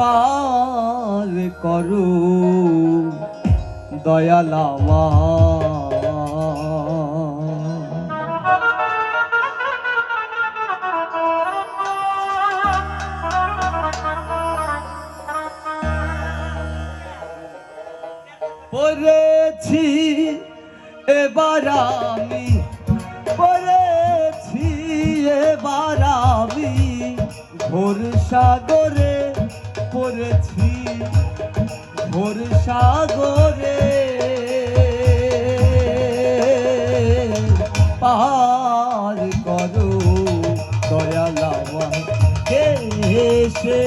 পার করো দয়ালামা পড়েছি এবার আমি পড়েছি এবার আমি ঘোর সাগরে পড়েছি ভোর সাগরে। পাহাড় করো দয়ালামা কে সে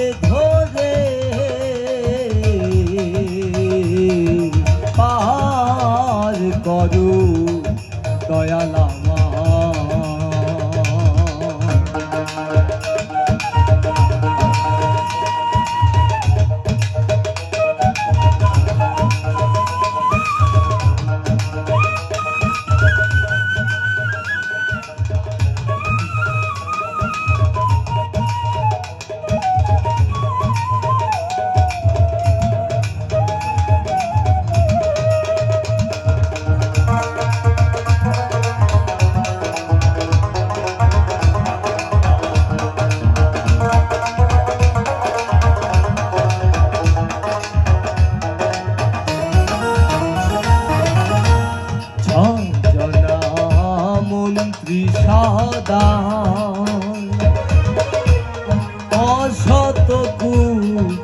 মন্ত্রী সাদা অশত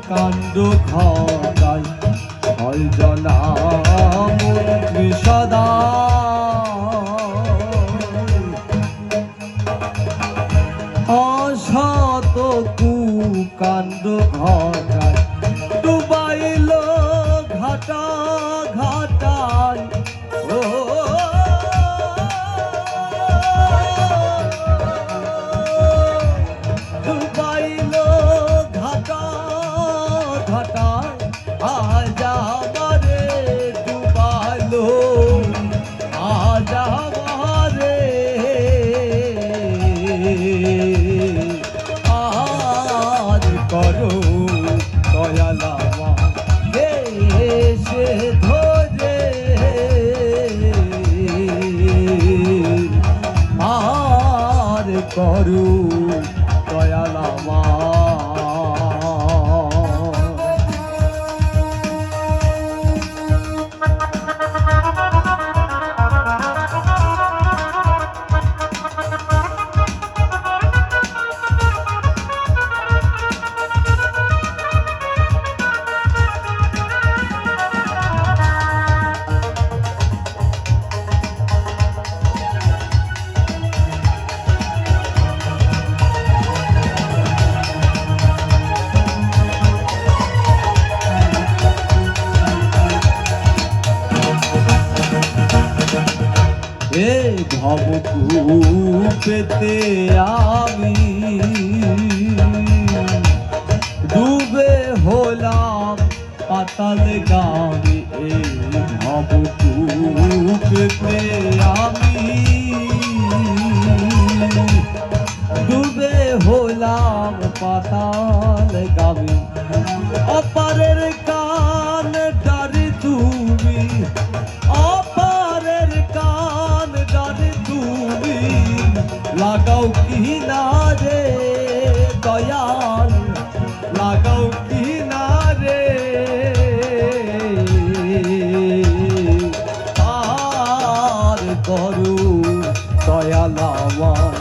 কাণ্ড ঘটাই ঝঞ্ঝনা মন্ত্রী সদা। অশত কাণ্ড ঘটাই। করো দয়ালামা হে সে ধরে। আর করু এ ভবকূপেতে আমি? ডুবে হলাম পাতাল গামি এ ভবকূপেতে আমি। ডুবে হলাম পাতাল গামি অপারের লাগাও কি না রে দয়াল। লাগাও কি না রে আর করু, দয়াল আমার।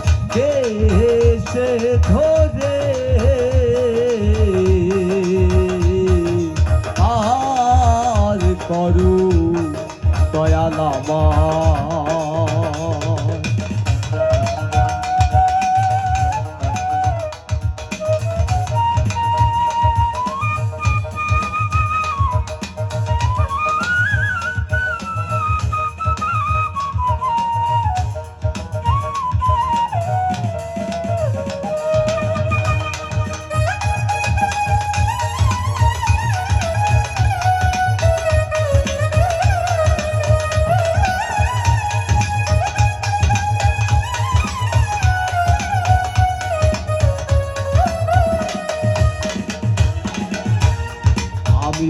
সে ধরে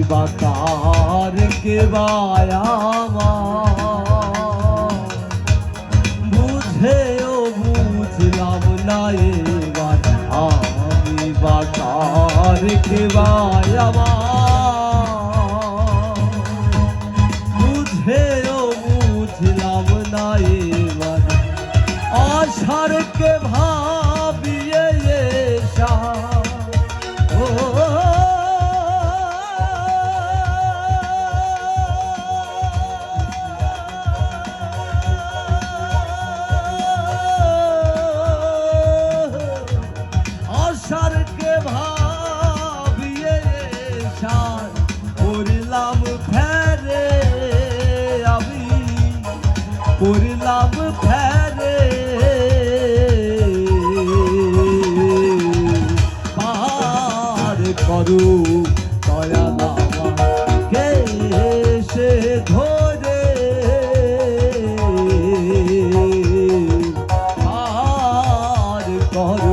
বাকার কে বায়ামা বুঝেও বুঝলাম না এবার আমি বাকার খেবায়ামা বুঝেও করু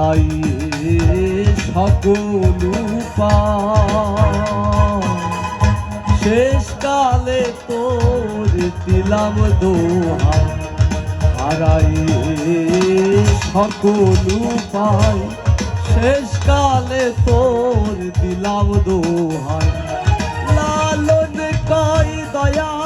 হারাইয়ে সকল শেষ কালে তোর দিলাম দোহা হারাইয়ে সকল পায় শেষ কালে তোর দিলাম দোহাই। লালন কই দয়াল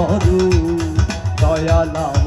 করু দয়াল।